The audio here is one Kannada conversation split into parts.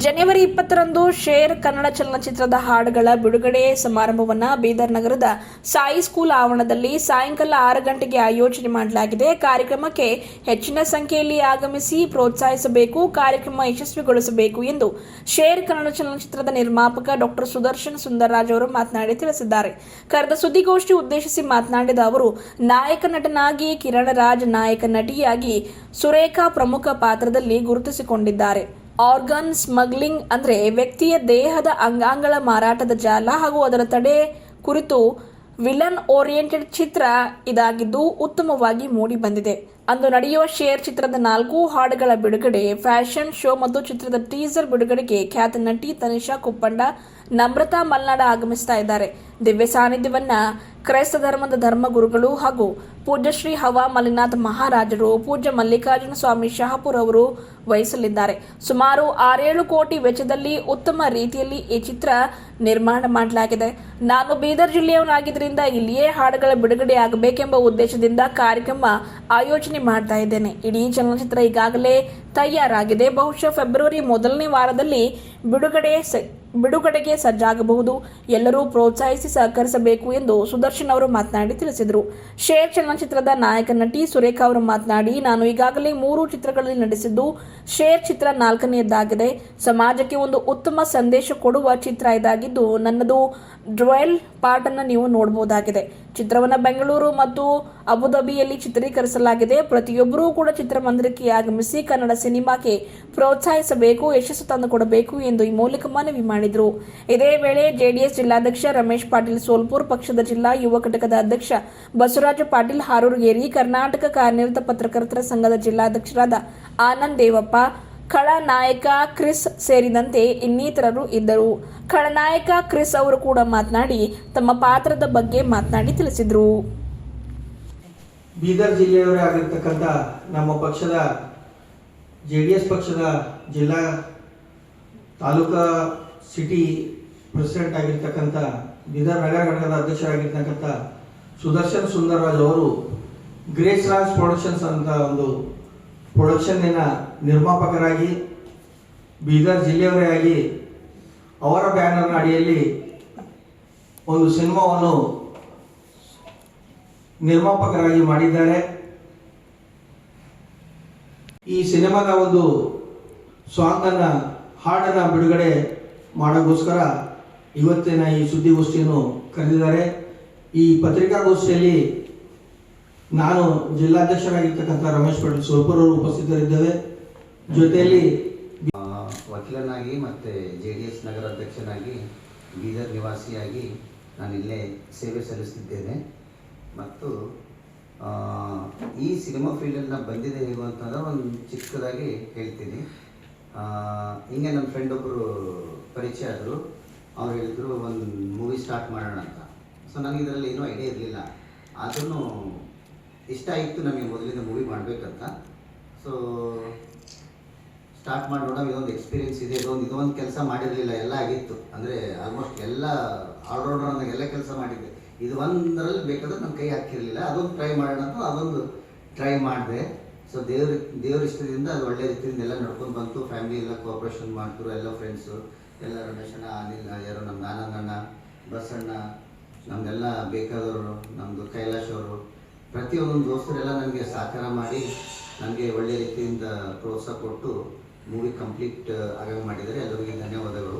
ಜನವರಿ ಇಪ್ಪತ್ತರಂದು ಶೇರ್ ಕನ್ನಡ ಚಲನಚಿತ್ರದ ಹಾಡುಗಳ ಬಿಡುಗಡೆ ಸಮಾರಂಭವನ್ನು ಬೀದರ್ ನಗರದ ಸಾಯಿ ಸ್ಕೂಲ್ ಆವರಣದಲ್ಲಿ ಸಾಯಂಕಾಲ ಆರು ಗಂಟೆಗೆ ಆಯೋಜನೆ ಮಾಡಲಾಗಿದೆ. ಕಾರ್ಯಕ್ರಮಕ್ಕೆ ಹೆಚ್ಚಿನ ಸಂಖ್ಯೆಯಲ್ಲಿ ಆಗಮಿಸಿ ಪ್ರೋತ್ಸಾಹಿಸಬೇಕು, ಕಾರ್ಯಕ್ರಮ ಯಶಸ್ವಿಗೊಳಿಸಬೇಕು ಎಂದು ಶೇರ್ ಕನ್ನಡ ಚಲನಚಿತ್ರದ ನಿರ್ಮಾಪಕ ಡಾಕ್ಟರ್ ಸುದರ್ಶನ್ ಸುಂದರರಾಜ್ ಅವರು ಮಾತನಾಡಿ ತಿಳಿಸಿದ್ದಾರೆ. ಕರೆದ ಸುದ್ದಿಗೋಷ್ಠಿ ಉದ್ದೇಶಿಸಿ ಮಾತನಾಡಿದ ಅವರು, ನಾಯಕ ನಟನಾಗಿ ಕಿರಣ್ ರಾಜ್ ನಾಯಕ ನಟಿಯಾಗಿ ಸುರೇಖಾ ಪ್ರಮುಖ ಪಾತ್ರದಲ್ಲಿ ಗುರುತಿಸಿಕೊಂಡಿದ್ದಾರೆ. ಆರ್ಗನ್ ಸ್ಮಗ್ಲಿಂಗ್ ಅಂದರೆ ವ್ಯಕ್ತಿಯ ದೇಹದ ಅಂಗಾಂಗಳ ಮಾರಾಟದ ಜಾಲ ಹಾಗೂ ಅದರ ತಡೆ ಕುರಿತು ವಿಲನ್ ಓರಿಯೆಂಟೆಡ್ ಚಿತ್ರ ಇದಾಗಿದ್ದು ಉತ್ತಮವಾಗಿ ಮೂಡಿ ಬಂದಿದೆ. ಅಂದು ನಡೆಯುವ ಶೇರ್ ಚಿತ್ರದ ನಾಲ್ಕು ಹಾಡುಗಳ ಬಿಡುಗಡೆ, ಫ್ಯಾಷನ್ ಶೋ ಮತ್ತು ಚಿತ್ರದ ಟೀಸರ್ ಬಿಡುಗಡೆಗೆ ಖ್ಯಾತ ನಟಿ ತನಿಷಾ ಕುಪ್ಪಂಡ ನಮ್ರತಾ ಮಲ್ನಾಡ ಆಗಮಿಸ್ತಾ ಇದ್ದಾರೆ. ದಿವ್ಯ ಸಾನ್ನಿಧ್ಯವನ್ನ ಕ್ರೈಸ್ತ ಧರ್ಮದ ಧರ್ಮಗುರುಗಳು ಹಾಗೂ ಪೂಜ್ಯ ಶ್ರೀ ಹವಾ ಮಲ್ಲಿನಾಥ್ ಮಹಾರಾಜರು, ಪೂಜ್ಯ ಮಲ್ಲಿಕಾರ್ಜುನ ಸ್ವಾಮಿ ಶಹಾಪುರ್ ಅವರು ವಹಿಸಲಿದ್ದಾರೆ. ಸುಮಾರು ಆರೇಳು ಕೋಟಿ ವೆಚ್ಚದಲ್ಲಿ ಉತ್ತಮ ರೀತಿಯಲ್ಲಿ ಈ ಚಿತ್ರ ನಿರ್ಮಾಣ ಮಾಡಲಾಗಿದೆ. ನಾನು ಬೀದರ್ ಜಿಲ್ಲೆಯವನಾಗಿದ್ದರಿಂದ ಇಲ್ಲಿಯೇ ಹಾಡುಗಳ ಬಿಡುಗಡೆ ಆಗಬೇಕೆಂಬ ಉದ್ದೇಶದಿಂದ ಕಾರ್ಯಕ್ರಮ ಆಯೋಜನೆ ಮಾಡ್ತಾ ಇದ್ದೇನೆ. ಇಡೀ ಚಲನಚಿತ್ರ ಈಗಾಗಲೇ ತಯಾರಾಗಿದೆ. ಬಹುಶಃ ಫೆಬ್ರವರಿ ಮೊದಲನೇ ವಾರದಲ್ಲಿ ಬಿಡುಗಡೆ ಬಿಡುಗಡೆಗೆ ಸಜ್ಜಾಗಬಹುದು. ಎಲ್ಲರೂ ಪ್ರೋತ್ಸಾಹಿಸಿ ಸಹಕರಿಸಬೇಕು ಎಂದು ಸುದರ್ಶನ್ ಅವರು ಮಾತನಾಡಿ ತಿಳಿಸಿದರು. ಶೇರ್ ಚಲನಚಿತ್ರದ ನಾಯಕ ನಟಿ ಸುರೇಖಾ ಅವರು ಮಾತನಾಡಿ, ನಾನು ಈಗಾಗಲೇ ಮೂರು ಚಿತ್ರಗಳಲ್ಲಿ ನಟಿಸಿದ್ದು ಶೇರ್ ಚಿತ್ರ ನಾಲ್ಕನೆಯದ್ದಾಗಿದೆ. ಸಮಾಜಕ್ಕೆ ಒಂದು ಉತ್ತಮ ಸಂದೇಶ ಕೊಡುವ ಚಿತ್ರ ಇದಾಗಿದ್ದು, ನನ್ನದು ಡ್ವೆಲ್ ಪಾರ್ಟ್ ಅನ್ನು ನೀವು ನೋಡಬಹುದಾಗಿದೆ ಚಿತ್ರವನ್ನು ಬೆಂಗಳೂರು ಮತ್ತು ಅಬುಧಾಬಿಯಲ್ಲಿ ಚಿತ್ರೀಕರಿಸಲಾಗಿದೆ. ಪ್ರತಿಯೊಬ್ಬರೂ ಕೂಡ ಚಿತ್ರಮಂದಿರಕ್ಕೆ ಆಗಮಿಸಿ ಕನ್ನಡ ಸಿನಿಮಾಕ್ಕೆ ಪ್ರೋತ್ಸಾಹಿಸಬೇಕು, ಯಶಸ್ಸು ತಂದು ಕೊಡಬೇಕು ಎಂದು ಈ ಮೂಲಕ ಮನವಿ ಮಾಡಿದರು. ಇದೇ ವೇಳೆ ಜೆಡಿಎಸ್ ಜಿಲ್ಲಾಧ್ಯಕ್ಷ ರಮೇಶ್ ಪಾಟೀಲ್ ಸೋಲ್ಪುರ್ ಪಕ್ಷದ ಜಿಲ್ಲಾ ಯುವ ಘಟಕದ ಅಧ್ಯಕ್ಷ ಬಸವರಾಜ ಪಾಟೀಲ್ ಹಾರೂರ್ಗೇರಿ ಕರ್ನಾಟಕ ಕಾರ್ಯನಿರತ ಪತ್ರಕರ್ತರ ಸಂಘದ ಜಿಲ್ಲಾಧ್ಯಕ್ಷರಾದ ಆನಂದ್ ದೇವಪ್ಪ ಖಳನಾಯಕ ಕ್ರಿಸ್ ಸೇರಿದಂತೆ ಇನ್ನಿತರರು ಇದ್ದರು. ಖಳನಾಯಕ ಕ್ರಿಸ್ ಅವರು ಕೂಡ ಮಾತನಾಡಿ ತಮ್ಮ ಪಾತ್ರದ ಬಗ್ಗೆ ಮಾತನಾಡಿ ತಿಳಿಸಿದರು. ಬೀದರ್ ಜಿಲ್ಲೆಯವರೇ ಆಗಿರ್ತಕ್ಕಂಥ ನಮ್ಮ ಪಕ್ಷದ ಜೆ ಡಿ ಎಸ್ ಪಕ್ಷದ ಜಿಲ್ಲಾ ತಾಲೂಕಾ ಸಿಟಿ ಪ್ರೆಸಿಡೆಂಟ್ ಆಗಿರ್ತಕ್ಕಂಥ ಬೀದರ್ ನಗರ ಘಟಕದ ಅಧ್ಯಕ್ಷರಾಗಿರ್ತಕ್ಕಂಥ ಸುದರ್ಶನ್ ಸುಂದರ್ರಾಜ್ ಅವರು ಗ್ರೇಸ್ ರಾಜ್ ಪ್ರೊಡಕ್ಷನ್ಸ್ ಅಂತ ಒಂದು ಪ್ರೊಡಕ್ಷನ್ನಿನ ನಿರ್ಮಾಪಕರಾಗಿ ಬೀದರ್ ಜಿಲ್ಲೆಯವರೇ ಆಗಿ ಅವರ ಬ್ಯಾನರ್ನ ಅಡಿಯಲ್ಲಿ ಒಂದು ಸಿನಿಮಾವನ್ನು ನಿರ್ಮಾಪಕರಾಗಿ ಮಾಡಿದ್ದಾರೆ. ಈ ಸಿನಿಮಾದ ಒಂದು ಸಾಂಗನ್ನು ಹಾಡನ್ನು ಬಿಡುಗಡೆ ಮಾಡೋಕ್ಕೋಸ್ಕರ ಇವತ್ತಿನ ಈ ಸುದ್ದಿಗೋಷ್ಠಿಯನ್ನು ಕರೆದಿದ್ದಾರೆ. ಈ ಪತ್ರಿಕಾಗೋಷ್ಠಿಯಲ್ಲಿ ನಾನು ಜಿಲ್ಲಾಧ್ಯಕ್ಷರಾಗಿರ್ತಕ್ಕಂಥ ರಮೇಶ್ ಪಾಟೀಲ್ ಸೋಲ್ಪುರ್ ಅವರು ಉಪಸ್ಥಿತರಿದ್ದೇವೆ. ಜೊತೆಯಲ್ಲಿ ವಕೀಲನಾಗಿ ಮತ್ತು ಜೆ ಡಿ ಎಸ್ ನಗರ ಅಧ್ಯಕ್ಷನಾಗಿ ಬೀದರ್ ನಿವಾಸಿಯಾಗಿ ನಾನು ಇಲ್ಲೇ ಸೇವೆ ಸಲ್ಲಿಸ್ತಿದ್ದೇನೆ. ಮತ್ತು ಈ ಸಿನಿಮಾ ಫೀಲ್ಡಲ್ಲಿ ನಾನು ಬಂದಿದೆ ಹೇಗೋ ಅಂತಂದ್ರೆ ಒಂದು ಚಿಕ್ಕದಾಗಿ ಹೇಳ್ತೀನಿ. ಹಿಂಗೆ ನನ್ನ ಫ್ರೆಂಡ್ ಒಬ್ಬರು ಪರಿಚಯ ಆದರು. ಅವ್ರು ಹೇಳಿದ್ರು, ಒಂದು ಮೂವಿ ಸ್ಟಾರ್ಟ್ ಮಾಡೋಣ ಅಂತ. ಸೊ ನನಗೆ ಇದರಲ್ಲಿ ಏನೂ ಐಡಿಯಾ ಇರಲಿಲ್ಲ. ಆದ್ರೂ ಇಷ್ಟ ಇತ್ತು ನಮಗೆ ಮೊದಲಿಂದ ಮೂವಿ ಮಾಡಬೇಕಂತ. ಸೊ ಸ್ಟಾರ್ಟ್ ಮಾಡೋಣ ಇದೊಂದು ಎಕ್ಸ್ಪೀರಿಯನ್ಸ್ ಇದೆ. ಇದೊಂದು ಇದೊಂದು ಕೆಲಸ ಮಾಡಿರಲಿಲ್ಲ, ಎಲ್ಲ ಆಗಿತ್ತು. ಅಂದರೆ ಆಲ್ಮೋಸ್ಟ್ ಎಲ್ಲ ಆಲ್ರೌಂಡರ್ ಅನ್ನೋ ಎಲ್ಲ ಕೆಲಸ ಮಾಡಿದ್ದೆ. ಇದು ಒಂದರಲ್ಲಿ ಬೇಕಾದ್ರೆ ನಮ್ಮ ಕೈ ಹಾಕಿರಲಿಲ್ಲ. ಅದೊಂದು ಟ್ರೈ ಮಾಡೋಣ ಅಂತ ಅದೊಂದು ಟ್ರೈ ಮಾಡಿದೆ. ಸೊ ದೇವ್ರ ದೇವ್ರ ಇಷ್ಟದಿಂದ ಅದು ಒಳ್ಳೆ ರೀತಿಯಿಂದ ಎಲ್ಲ ನಡ್ಕೊಂಡು ಬಂತು. ಫ್ಯಾಮಿಲಿ ಎಲ್ಲ ಕೋಆಪ್ರೇಷನ್ ಮಾಡ್ತಾರೆ ಎಲ್ಲ ಫ್ರೆಂಡ್ಸು ಎಲ್ಲ ರಮೇಶಣ್ಣ ಅನಿಲ್, ಯಾರು ನಮ್ಮ ಆನಂದಣ್ಣ ಬಸಣ್ಣ, ನಮ್ದೆಲ್ಲ ಬೇಕಾದವರು ನಮ್ಮದು ಕೈಲಾಶ್ ಅವರು. ಪ್ರತಿಯೊಂದೊಂದು ದೋಸ್ತರೆಲ್ಲ ನನಗೆ ಸಹಕಾರ ಮಾಡಿ ನನಗೆ ಒಳ್ಳೆ ರೀತಿಯಿಂದ ಪ್ರೋತ್ಸಾಹ ಕೊಟ್ಟು ಮೂವಿ ಕಂಪ್ಲೀಟ್ ಆಗಿ ಮಾಡಿದರೆ ಎಲ್ಲರಿಗೆ ಧನ್ಯವಾದಗಳು.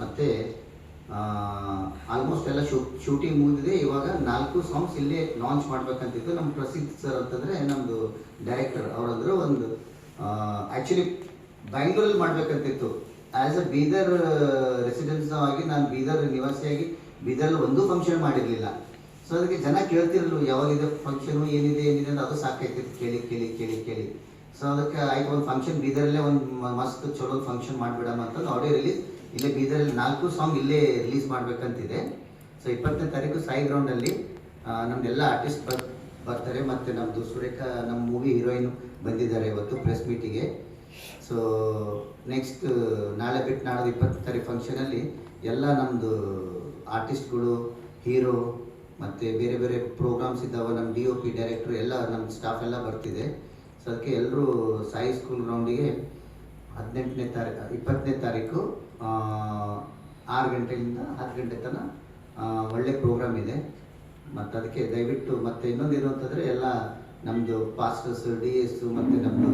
ಮತ್ತು ಆಲ್ಮೋಸ್ಟ್ ಎಲ್ಲ ಶೂ ಶೂಟಿಂಗ್ ಮುಗಿದಿದೆ. ಇವಾಗ ನಾಲ್ಕು ಸಾಂಗ್ಸ್ ಇಲ್ಲೇ ಲಾಂಚ್ ಮಾಡಬೇಕಂತಿತ್ತು. ನಮ್ಮ ಪ್ರಸಿದ್ಧ ಸರ್ ಅಂತಂದರೆ ನಮ್ಮದು ಡೈರೆಕ್ಟರ್ ಅವರಂದ್ರೆ ಒಂದು ಆ್ಯಕ್ಚುಲಿ ಬ್ಯಾಂಗ್ಳೂರಲ್ಲಿ ಮಾಡಬೇಕಂತಿತ್ತು. ಆ್ಯಸ್ ಅ ಬೀದರ್ ರೆಸಿಡೆನ್ಸ್ ಆಗಿ, ನಾನು ಬೀದರ್ ನಿವಾಸಿಯಾಗಿ ಬೀದರಲ್ಲಿ ಒಂದೂ ಫಂಕ್ಷನ್ ಮಾಡಿರಲಿಲ್ಲ. ಸೊ ಅದಕ್ಕೆ ಜನ ಕೇಳ್ತಿರಲು ಯಾವಾಗಿದೆ ಫಂಕ್ಷನು ಏನಿದೆ ಏನಿದೆ ಅಂತ ಅದು ಸಾಕೈತಿ ಕೇಳಿ ಕೇಳಿ ಕೇಳಿ ಕೇಳಿ. ಸೊ ಅದಕ್ಕೆ ಆಯ್ತು, ಒಂದು ಫಂಕ್ಷನ್ ಬೀದರಲ್ಲೇ ಒಂದು ಮಸ್ತ್ ಚಲೋ ಫಂಕ್ಷನ್ ಮಾಡಿಬಿಡಮ್ಮ ಅಂತಂದು ಆಡಿಯೋ ರಿಲೀಸ್ ಇಲ್ಲೇ ಬೀದರಲ್ಲಿ ನಾಲ್ಕು ಸಾಂಗ್ ಇಲ್ಲೇ ರಿಲೀಸ್ ಮಾಡಬೇಕಂತಿದೆ. ಸೊ ಇಪ್ಪತ್ತನೇ ತಾರೀಕು ಸಾಯಿ ಗ್ರೌಂಡಲ್ಲಿ ನಮ್ದೆಲ್ಲ ಆರ್ಟಿಸ್ಟ್ ಬರ್, ಬರ್ತಾರೆ. ಮತ್ತು ನಮ್ಮದು ಸುರೇಖ ನಮ್ಮ ಮೂವಿ ಹೀರೋಯಿನ್ ಬಂದಿದ್ದಾರೆ ಇವತ್ತು ಪ್ರೆಸ್ ಮೀಟಿಗೆ ಸೊ ನೆಕ್ಸ್ಟ್ ನಾಳೆ ಬಿಟ್ಟು ನಾಳೆ ಇಪ್ಪತ್ತು ತಾರೀಕು ಫಂಕ್ಷನಲ್ಲಿ ಎಲ್ಲ ನಮ್ಮದು ಆರ್ಟಿಸ್ಟ್ಗಳು ಹೀರೋ ಮತ್ತು ಬೇರೆ ಬೇರೆ ಪ್ರೋಗ್ರಾಮ್ಸ್ ಇದ್ದಾವೆ. ನಮ್ಮ ಡಿ ಒ ಪಿ ಡೈರೆಕ್ಟ್ರು ಎಲ್ಲ ನಮ್ಮ ಸ್ಟಾಫ್ ಎಲ್ಲ ಬರ್ತಿದೆ. ಸೊ ಅದಕ್ಕೆ ಎಲ್ಲರೂ ಸಾಯಿ ಸ್ಕೂಲ್ ಗ್ರೌಂಡಿಗೆ ಹದಿನೆಂಟನೇ ತಾರೀಕು, ಇಪ್ಪತ್ತನೇ ತಾರೀಕು ಆರು ಗಂಟೆಯಿಂದ ಹತ್ತು ಗಂಟೆ ತನಕ ಒಳ್ಳೆ ಪ್ರೋಗ್ರಾಮ್ ಇದೆ. ಮತ್ತು ಅದಕ್ಕೆ ದಯವಿಟ್ಟು ಮತ್ತೆ ಇನ್ನೊಂದು ಏನು ಎಲ್ಲ ನಮ್ಮದು ಪಾಸ್ಟರ್ಸ್ ಡಿ ಎಸ್ ಮತ್ತು ನಮ್ಮದು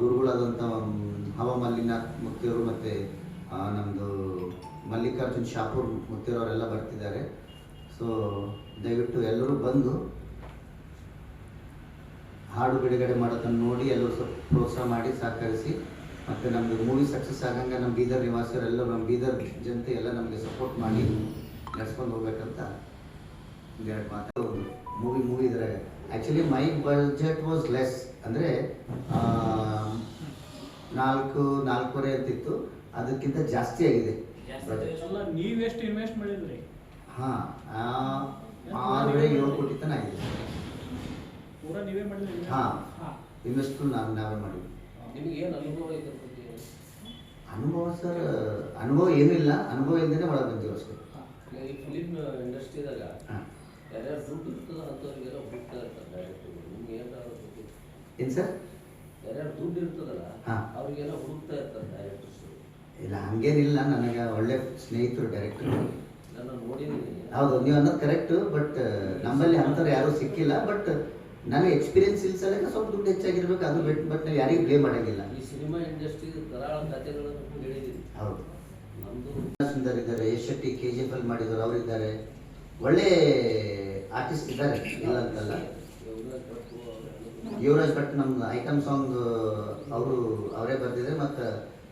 ಗುರುಗಳಾದಂಥ ಹವಮಲ್ಲಿನ ಮುಕ್ತಿಯವರು ಮತ್ತು ನಮ್ಮದು ಮಲ್ಲಿಕಾರ್ಜುನ್ ಶಾಪೂರ್ ಮುಕ್ತಿಯವರೆಲ್ಲ ಬರ್ತಿದ್ದಾರೆ. ಸೊ ದಯವಿಟ್ಟು ಎಲ್ಲರೂ ಬಂದು ಹಾಡು ಬಿಡುಗಡೆ ಮಾಡೋದನ್ನು ನೋಡಿ, ಎಲ್ಲರೂ ಸ್ವಲ್ಪ ಪ್ರೋತ್ಸಾಹ ಮಾಡಿ, ಸಹಕರಿಸಿ. ಮತ್ತು ನಮ್ಮದು ಮೂವಿ ಸಕ್ಸಸ್ ಆಗಂಗೆ ನಮ್ಮ ಬೀದರ್ ನಿವಾಸಿಯರೆಲ್ಲ, ನಮ್ಮ ಬೀದರ್ ಜನತೆ ಎಲ್ಲ ನಮಗೆ ಸಪೋರ್ಟ್ ಮಾಡಿ ನಡೆಸ್ಕೊಂಡು ಹೋಗ್ಬೇಕಂತ ಒಂದೆರಡು ಮಾತು. ಮೂವಿ ಮೂವಿ ಇದ್ರೆ actually my budget was less ಅಂದರೆ ನಾಲ್ಕು, ನಾಲ್ಕೂವರೆ ಅಂತಿತ್ತು. ಅದಕ್ಕಿಂತ ಜಾಸ್ತಿ ಆಗಿದೆ. ನೀವೆಷ್ಟು ಇನ್ವೆಸ್ಟ್ ಮಾಡಿದ್ರಿ? ಹಾಂ ಆ ಏಳು ಕೋಟಿ ತನಕ ಆಗಿದೆ. ಪೂರಾ ನೀವೇ ಮಾಡಿದ್ರಿ ಹಾಂ. ಹಾ. ಇನ್ವೆಸ್ಟ್ ನಾವು ನಾವೇ ಮಾಡಿದ್ವಿ. ನಿಮ್ಗೆ ಏನು ಅನುಭವ ಇದ್ರ ಬಗ್ಗೆ ಅನುಭವ ಸರ್ ಅನುಭವ ಏನಿಲ್ಲ. ಅನುಭವ ಇಲ್ಲದೇ ಒಳಗೆ ಬಂದೀವಿ ಅಷ್ಟೇ. ಈ ಫಿಲಿಮ್ ಇಂಡಸ್ಟ್ರಿದಾಗ ಯಾರ್ಯಾರು ದುಡ್ಡು ಇರ್ತದ ಅಂಥವ್ರಿಗೆಲ್ಲ ಹುಡುಕ್ತಾ ಇರ್ತಾರೆ ಡೈರೆಕ್ಟ್ರು ನಿಮ್ಗೆ ಏನಾದ್ರು ಏನು ಸರ್? ಯಾರ್ಯಾರು ದುಡ್ಡು ಇರ್ತದಲ್ಲ ಅವರಿಗೆಲ್ಲ ಹುಡುಕ್ತಾ ಇರ್ತಾರೆ ಡೈರೆಕ್ಟರ್ಸ್ ಇಲ್ಲ ಹಂಗೇನಿಲ್ಲ. ನನಗೆ ಒಳ್ಳೆ ಸ್ನೇಹಿತರು ಡೈರೆಕ್ಟರ್ ಹೌದು ನೀವು ಅನ್ನೋದು ಕರೆಕ್ಟ್ ಬಟ್ ನಮ್ಮಲ್ಲಿ ಅಂಥವ್ರು ಯಾರು ಸಿಕ್ಕಿಲ್ಲ ಬಟ್ ನನಗೆ ಎಕ್ಸ್ಪೀರಿಯನ್ಸ್ ಇಲ್ಲ ಸ್ವಲ್ಪ ದುಡ್ಡು ಹೆಚ್ಚಾಗಿರ್ಬೇಕು ಅದು ಬೆಟ್ ಬಟ್ ನಾವು ಯಾರಿಗೂ ಬ್ಲೇಮ್ ಮಾಡಂಗಿಲ್ಲ. ಈ ಸಿನಿಮಾ ಇಂಡಸ್ಟ್ರಿ ಧಾರಾಳ ಕಥೆಗಳನ್ನು ಹೌದು. ನಮ್ಮದು ಸುಂದರ್ ಇದ್ದಾರೆ Yash Shetty K G F ಅಲ್ಲಿ ಮಾಡಿದ್ರು ಅವರಿದ್ದಾರೆ. ಒಳ್ಳೆ ಆರ್ಟಿಸ್ಟ್ ಇದ್ದಾರೆ ಇಲ್ಲ ಅಂತಲ್ಲ? ಯುವರಾಜ್ ಭಟ್ ನಮ್ಮ ಐಟಮ್ ಸಾಂಗ್ ಅವರು ಅವರೇ ಬರ್ತಿದ್ದಾರೆ ಮತ್ತು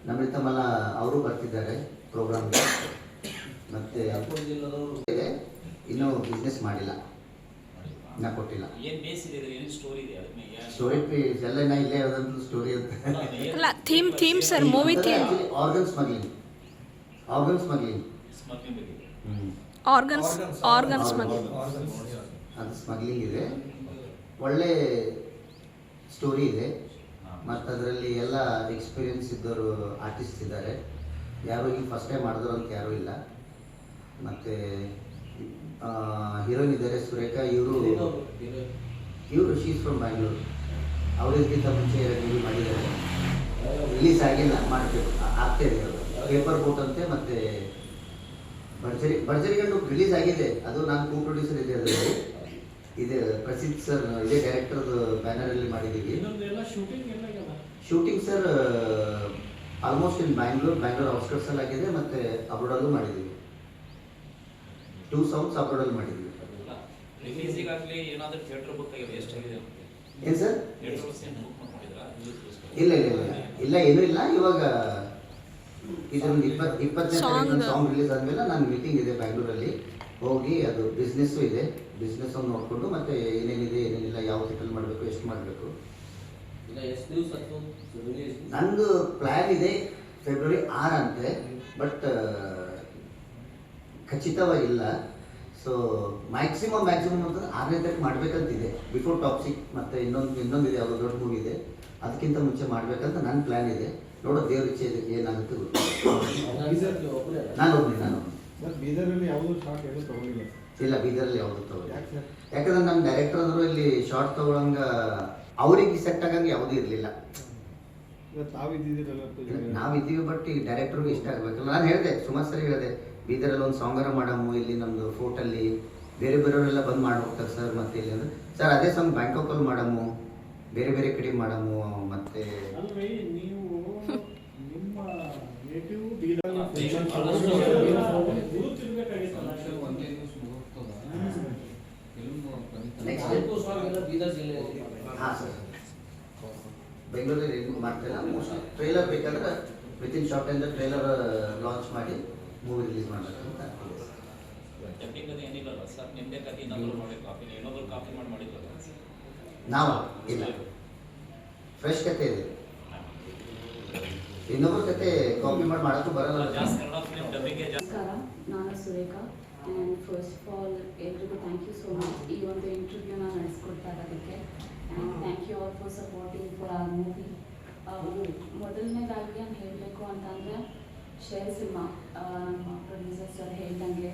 ನಮ್ರಿತ ಮಲ್ಲ ಅವರು ಬರ್ತಿದ್ದಾರೆ ಪ್ರೋಗ್ರಾಮ್ಗೆ ಮತ್ತೆ ಜಿಲ್ಲೆದವರು ಇನ್ನೂ ಬಿಸ್ನೆಸ್ ಮಾಡಿಲ್ಲ. ಇನ್ನ ಕೊಟ್ಟಿಲ್ಲ. ಏನ್ ಬೇಸ್ ಇದೆ ಏನ್ ಸ್ಟೋರಿ ಇದೆ? ಸ್ಟೋರಿ ಪೇಜ್ ಎಲ್ಲ ನಾ ಇಲ್ಲೇ ಯಾವುದಂತ ಸ್ಟೋರಿ ಅಂತ. ಅಲ್ಲ theme theme sir movie theme organ smuggling organ smuggling smuggling ಬಗ್ಗೆ. ಆರ್ಗನ್ಸ್ ಆರ್ಗನ್ಸ್ ಸ್ಮಗ್ಲಿಂಗ್ ಅದು ಸ್ಮಗ್ಲಿಂಗ್ ಇದೆ. ಒಳ್ಳೆ ಸ್ಟೋರಿ ಇದೆ. ಮತ್ತು ಅದರಲ್ಲಿ ಎಲ್ಲ ಎಕ್ಸ್ಪೀರಿಯನ್ಸ್ ಇದ್ದವರು ಆರ್ಟಿಸ್ಟ್ ಇದ್ದಾರೆ. ಯಾರು ಈಗ ಫಸ್ಟ್ ಟೈಮ್ ಮಾಡಿದ್ರು ಅಂತ ಯಾರೂ ಇಲ್ಲ. ಮತ್ತು ಹೀರೋಯಿನ್ ಇದ್ದಾರೆ ಸುರೇಖಾ ಇವರು. ಇವರು ಶೀಸ್ ಫ್ರಮ್ ಬ್ಯಾಂಗ್ಳೂರು. ಅವರಿಗಿಂತ ಮುಂಚೆ ರಿಲೀಸ್ ಮೂವಿ ಮಾಡಿದ್ದಾರೆ ರಿಲೀಸ್ ಆಗಿಲ್ಲ ಮಾಡಬೇಕು. ಆಗ್ತಾ ಇದೆ ಪೇಪರ್ ಬೋಟ್ ಅಂತೆ ಮತ್ತೆ ಭರ್ಜರಿ ಭರ್ಜರಿ ಗಂಡು ರಿಲೀಸ್ ಆಗಿದೆ. ಅದು ನಾನು ಕೋ ಪ್ರೊಡ್ಯೂಸರ್ ಇದೆ ಅದರಲ್ಲಿ ಇದೆ ಪ್ರಸಿದ್ಧ ಸರ್ ಇದೇ ಡೈರೆಕ್ಟರ್ದು ಬ್ಯಾನರಲ್ಲಿ ಮಾಡಿದ್ದೀವಿ. Shooting sir almost in Bangalore Bangalore outskirts ಅಲ್ಲಿ ಆಗಿದೆ ಮತ್ತೆ ಅಬ್ರೋಡಲ್ಲೂ ಮಾಡಿದ್ದೀವಿ. ಟೂ ಸಾಂಗ್ಸ್ ಅಪ್ಲೋಡ್ ಮಾಡಿದ್ವಿ. ರಿಲೀಸಿಗಾಗ್ಲಿ ಏನಾದ್ರೂ ಥಿಯೇಟರ್ ಬುಕ್ ಆಗಿದೆ ಎಷ್ಟಾಗಿದೆ ಏನು ಸರ್? ಇಲ್ಲ ಇಲ್ಲ ಇಲ್ಲ. ಇಲ್ಲ ಏನೂ ಇಲ್ಲ. ಇವಾಗ ಇದೊಂದು ಇಪ್ಪತ್ತು ಇಪ್ಪತ್ತನೇ. ತಾರೀಕು ಸಾಂಗ್ ರಿಲೀಸ್ ಆದಮೇಲೆ ನಾನು ಮೀಟಿಂಗ್ ಇದೆ ಬ್ಯಾಂಗ್ಳೂರಲ್ಲಿ ಹೋಗಿ ಅದು ಬಿಸ್ನೆಸ್ಸು ಇದೆ. ಬಿಸ್ನೆಸ್ ಅನ್ನು ನೋಡಿಕೊಂಡು ಮತ್ತೆ ಏನೇನಿದೆ ಏನೇನಿಲ್ಲ ಯಾವ ಸೆಟಲ್ ಮಾಡಬೇಕು ಎಷ್ಟು ಮಾಡಬೇಕು. ನಂದು ಪ್ಲ್ಯಾನ್ ಇದೆ ಫೆಬ್ರವರಿ ಆರಂತೆ ಅಂತೆ. ಬಟ್ ಖಚಿತವಾಗಿಲ್ಲ. ಸೊ ಮ್ಯಾಕ್ಸಿಮಮ್ ಮ್ಯಾಕ್ಸಿಮಮ್ ಅಂತಂದ್ರೆ ಆರನೇ ತಾರೀಕು ಮಾಡ್ಬೇಕಂತಿದೆ. ಬಿಫೋರ್ ಟಾಪ್ಸಿಕ್ ಮತ್ತೆ ಇನ್ನೊಂದು ಇನ್ನೊಂದು ಇದೆ ಯಾವುದೋ ದೊಡ್ಡ ಮೂವಿ ಇದೆ. ಅದಕ್ಕಿಂತ ಮುಂಚೆ ಮಾಡ್ಬೇಕಂತ ನನ್ನ ಪ್ಲ್ಯಾನ್ ಇದೆ. ನೋಡೋ ದೇವ್ರ ಇಚ್ಛೆ ಇದಕ್ಕೆ ಏನಾಗುತ್ತೆ ಗೊತ್ತಿಲ್ಲ ನಾನು ಒಬ್ಬನೇ ನಾನು ಬೀದರಲ್ಲಿ ಯಾವುದೂ ಶಾರ್ಟ್ ಏನೂ ತಗೊಂಡಿಲ್ಲ ಇಲ್ಲ ಬೀದರಲ್ಲಿ ಯಾವುದು ತಗೊಳ್ಳಿ. ಯಾಕೆ ಯಾಕಂದ್ರೆ ನಮ್ಮ ಡೈರೆಕ್ಟರ್ ಅವರು ಇಲ್ಲಿ ಶಾರ್ಟ್ ತಗೊಳಂಗ ಅವ್ರಿಗೆ ಸೆಟ್ ಆಗಂಗೆ ಯಾವುದೂ ಇರಲಿಲ್ಲ. ನಾವಿದ್ದೀವಿ ಬಟ್ ಈ ಡೈರೆಕ್ಟರ್ಗೂ ಇಷ್ಟ ಆಗಬೇಕಲ್ಲ. ನಾನು ಹೇಳಿದೆ ಸುಮಾರು ಸರಿ ಹೇಳಿದೆ ಬೀದರಲ್ಲಿ ಒಂದು ಸಾಂಗರ ಮಾಡಮ್ಮು ಇಲ್ಲಿ ನಮ್ಮದು ಫೋರ್ಟಲ್ಲಿ ಬೇರೆ ಬೇರೆಯವರೆಲ್ಲ ಬಂದು ಮಾಡಿ ಹೋಗ್ತಾರೆ ಸರ್ ಮತ್ತೆ ಇಲ್ಲಿ ಅಂದ್ರೆ. ಸರ್ ಅದೇ ಸಾಂಗ್ ಬ್ಯಾಂಕಾಕಲ್ಲಿ ಮಾಡಮ್ಮು ಬೇರೆ ಬೇರೆ ಕಡೆ ಮಾಡಮ್ಮು ಮತ್ತೆ ನೀವು ನಿಮ್ಮ ನೇಟಿವ್ ಬೀದರ್ ಗುರುತಿರ್ಬೇಕಾಗಿತ್ತಲ್ಲ ನೆಕ್ಸ್ಟ್ ನಾಲ್ಕು ಸಾಂಗ್ ಎಲ್ಲ ಬೀದರ್ ಜಿಲ್ಲೆಯಲ್ಲಿ ಹಾಂ ಸರ್. ಬೆಂಗಳೂರಲ್ಲಿ ಮಾಡ್ತಿಲ್ಲ ಟ್ರೈಲರ್ ಬೇಕಾದ್ರೆ within short time trailer launch ಮಾಡಿ ಮೂವಿ ರಿಲೀಸ್ ಮಾಡಬೇಕಂತ ನಾವು ಇಲ್ಲ. ಫ್ರೆಶ್ ಕತೆ ಇದೆ. ಇನ್ನೊಬ್ಬರ ಕತೆ ಕಾಪಿ ಮಾಡಿ ಮಾಡೋಕ್ಕೂ ಬರಲ್ಲ ಜಾಸ್ತಿ ಕನ್ನಡ ಫಿಲ್ಮ್ ಡಬ್ಬಿಂಗ್ಗೆ ಜಾಸ್ತಿ. ನಮಸ್ಕಾರ ನಾನು Surekha. And first of all ಎಲ್ರಿಗೂ ಥ್ಯಾಂಕ್ ಯು ಸೋ ಮಚ್ ಈ ಒಂದು ಇಂಟರ್ವ್ಯೂನ ನಡೆಸ್ಕೊಡ್ತಾ ಇರೋದಕ್ಕೆ. And thank you all for supporting for our movie ಮೊದಲನೇದಾಗಿ ನಾನು ಹೇಳಬೇಕು ಅಂತಂದರೆ ಶೇರ್ ಸಿನಿಮಾ ನಮ್ಮ ಪ್ರೊಡ್ಯೂಸರ್ ಸರ್ ಹೇಳ್ದಂಗೆ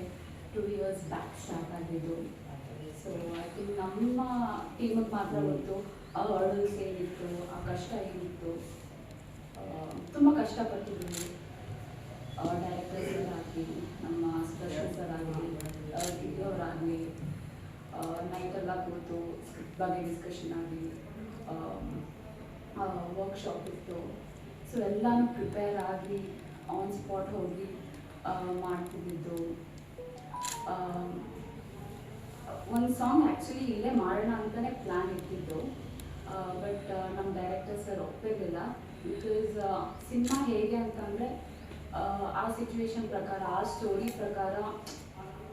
ಟೂ ಇಯರ್ಸ್ ಬ್ಯಾಕ್ ಸ್ಟಾರ್ಟ್ ಆಗಿದ್ದು. ಸೊ ಐ ಥಿಂಕ್ ನಮ್ಮ ಟೀಮಿಗೆ ಮಾತ್ರ ಗೊತ್ತು ಆ ಹರ್ಡಲ್ಸ್ ಏನಿತ್ತು, ಆ ಕಷ್ಟ ಏನಿತ್ತು ತುಂಬ ಕಷ್ಟಪಟ್ಟಿದ್ದೀವಿ. ಡೈರೆಕ್ಟರ್ ಸರ್ ಆಗಲಿ, ನಮ್ಮ ಸ್ಪೆಷಲ್ ಸರ್ ಆಗಲಿ ಅವರಾಗಲಿ ನೈಟೆಲ್ಲ ಕೂತು ಸ್ಕ್ರಿಪ್ಟ್ ಬಗ್ಗೆ ಡಿಸ್ಕಷನ್ ಆಗಲಿ ವರ್ಕ್ಶಾಪ್ ಇತ್ತು. ಸೊ ಎಲ್ಲನೂ ಪ್ರಿಪೇರ್ ಆಗಿ ಆನ್ ಸ್ಪಾಟ್ ಹೋಗಿ ಮಾಡ್ತಿದ್ದಿದ್ದು. ಒಂದು ಸಾಂಗ್ ಆ್ಯಕ್ಚುಲಿ ಇಲ್ಲೇ ಮಾಡೋಣ ಅಂತಲೇ ಪ್ಲ್ಯಾನ್ ಇಟ್ಟಿದ್ದು. ಬಟ್ ನಮ್ಮ ಡೈರೆಕ್ಟರ್ ಸರ್ ಒಪ್ಪಿರಲಿಲ್ಲ. ಬಿಕಾಸ್ ಸಿನಿಮಾ ಹೇಗೆ ಅಂತಂದರೆ, ಆ ಸಿಚುವೇಶನ್ ಪ್ರಕಾರ, ಆ ಸ್ಟೋರಿ ಪ್ರಕಾರ,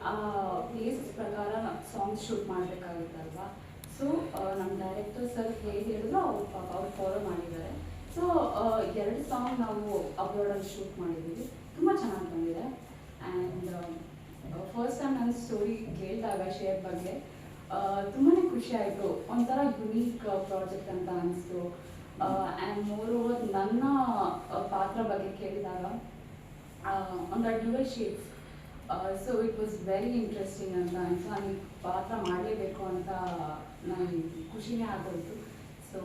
ಆ ಪ್ಲೇಸ್ ಪ್ರಕಾರ ಸಾಂಗ್ ಶೂಟ್ ಮಾಡಬೇಕಾಗುತ್ತಲ್ವಾ? ಸೊ ನಮ್ಮ ಡೈರೆಕ್ಟರ್ ಸರ್ ಹೇಗೆ ಹೇಳಿದ್ರು ಅವ್ರು ಅವ್ರು ಫಾಲೋ ಮಾಡಿದ್ದಾರೆ. ಸೊ ಎರಡು ಸಾಂಗ್ ನಾವು ಅಬ್ರಾಡಲ್ಲಿ ಶೂಟ್ ಮಾಡಿದ್ದೀವಿ. ತುಂಬ ಚೆನ್ನಾಗಿ ಬಂದಿದೆ. ಆ್ಯಂಡ್ ಫಸ್ಟ್ ಟೈಮ್ ನನ್ನ ಸ್ಟೋರಿ ಕೇಳಿದಾಗ ಶೇರ್ ಬಗ್ಗೆ ತುಂಬಾ ಖುಷಿ ಆಯಿತು. ಒಂಥರ ಯುನೀಕ್ ಪ್ರಾಜೆಕ್ಟ್ ಅಂತ ಅನಿಸ್ತು. ಆ್ಯಂಡ್ ಮೋರ್ ಓವರ್ ನನ್ನ ಪಾತ್ರ ಬಗ್ಗೆ ಕೇಳಿದಾಗ ಒಂದು dual shapes so it was very interesting ಅಂತ ಅನಿಸ್ತು. ನನಗೆ ಪಾತ್ರ ಮಾಡಲೇಬೇಕು ಅಂತ ನನಗೆ ಖುಷಿನೇ ಆಗೋಯ್ತು so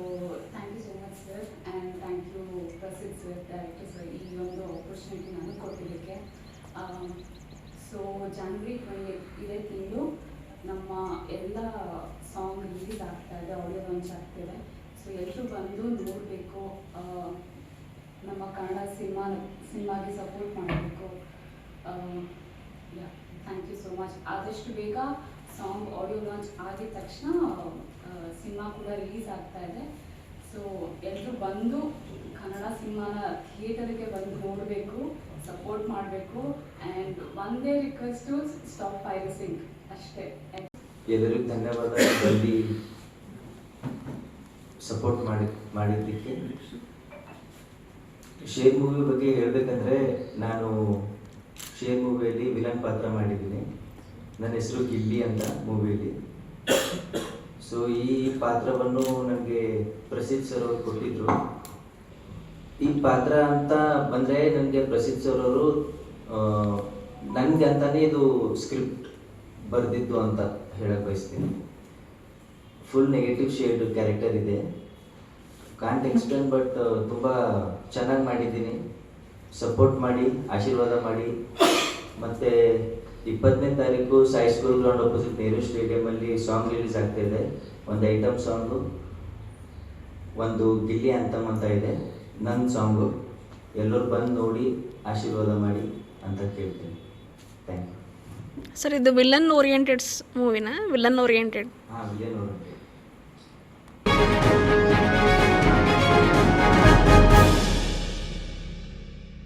thank you so much sir and thank you Prasiddha sir director sir ಈ ಒಂದು ಆಪರ್ಚುನಿಟಿ ನನಗೆ ಕೊಟ್ಟಿದ್ದಕ್ಕೆ. ಸೊ ಜಾನ್ವರಿ ಟ್ವೆಂಟಿ ಇದೇ ತಿಂಗಳು ನಮ್ಮ ಎಲ್ಲ ಸಾಂಗ್ ರಿಲೀಸ್ ಆಗ್ತಾ ಇದೆ ಆಡಿಯೋ ಲಾಂಚ್ ಆಗ್ತಿದೆ ಸೊ ಎಲ್ಲರೂ ಬಂದು ನೋಡಬೇಕು ನಮ್ಮ ಕನ್ನಡ ಸಿನಿಮಾ, ಸಿನಿಮಾಗೆ ಸಪೋರ್ಟ್ ಮಾಡಬೇಕು. ಥ್ಯಾಂಕ್ ಯು ಸೊ ಮಚ್ ಆದಷ್ಟು ಬೇಗ ಸಾಂಗ್ ಆಡಿಯೋ ಲಾಂಚ್ ಆಗಿದ ತಕ್ಷಣ ಸಿನಿಮಾ ಕೂಡ ರಿಲೀಸ್ ಆಗ್ತಾ ಇದೆ. ಸೊ ಎಲ್ಲರೂ ಬಂದು ಕನ್ನಡ ಸಿನಿಮಾನ ಥಿಯೇಟರ್ಗೆ ಬಂದು ನೋಡಬೇಕು ಸಪೋರ್ಟ್ ಮಾಡಬೇಕು ಆ್ಯಂಡ್ ಒಂದೇ ರಿಕ್ವೆಸ್ಟ್ ಸ್ಟಾಪ್ ಪೈರಸಿಂಗ್ ಅಷ್ಟೇ. ಎಲ್ಲರಿಗೂ ಧನ್ಯವಾದ ಬಂದು ಸಪೋರ್ಟ್ ಮಾಡಿ, ಮಾಡಿದ್ದಕ್ಕೆ. ಶೇರ್ ಮೂವಿ ಬಗ್ಗೆ ಹೇಳಬೇಕಂದ್ರೆ ನಾನು ಶೇರ್ ಮೂವಿಯಲ್ಲಿ ವಿಲನ್ ಪಾತ್ರ ಮಾಡಿದ್ದೀನಿ. ನನ್ನ ಹೆಸರು ಗಿಲ್ಲಿ ಅಂತ ಮೂವಿಯಲ್ಲಿ ಸೊ ಈ ಪಾತ್ರವನ್ನು ನನಗೆ ಪ್ರಸಿದ್ಧ ಸರ್ ಅವರು ಕೊಟ್ಟಿದ್ರು. ಈ ಪಾತ್ರ ಅಂತ ಬಂದರೆ ನನಗೆ ಪ್ರಸಿದ್ಧ ಸರ್ ಅವರು ನನಗೆ ಅಂತಾನೆ ಇದು ಸ್ಕ್ರಿಪ್ಟ್ ಬರೆದಿದ್ದು ಅಂತ ಹೇಳಕ್ಕೆ ಬಯಸ್ತೀನಿ. ಫುಲ್ ನೆಗೆಟಿವ್ ಶೇಡ್ ಕ್ಯಾರೆಕ್ಟರ್ ಇದೆ. ಕಾಂಟ್ ಎಕ್ಸ್ಪ್ಲೇನ್ ಬಟ್ ತುಂಬ ಚೆನ್ನಾಗಿ ಮಾಡಿದ್ದೀನಿ. ಸಪೋರ್ಟ್ ಮಾಡಿ, ಆಶೀರ್ವಾದ ಮಾಡಿ. ಮತ್ತು ಇಪ್ಪತ್ತನೇ ತಾರೀಕು Sai school ground opposite Nehru ಸ್ಟೇಡಿಯಮಲ್ಲಿ song release ಆಗ್ತಾ ಇದೆ. ಒಂದು ಐಟಮ್ ಸಾಂಗು ಒಂದು ಗಿಲ್ಲಿ ಅಂತಮ್ ಅಂತ ಇದೆ. ನನ್ನ ಸಾಂಗು ಎಲ್ಲರೂ ಬಂದು ನೋಡಿ ಆಶೀರ್ವಾದ ಮಾಡಿ ಅಂತ ಕೇಳ್ತೀನಿ. ಥ್ಯಾಂಕ್ ಯು ಸರ್ ಇದು ವಿಲನ್ ಓರಿಯೆಂಟೆಡ್ ಮೂವಿನ? Villain oriented. ಹಾಂ ವಿಲನ್ ನೋಡಿ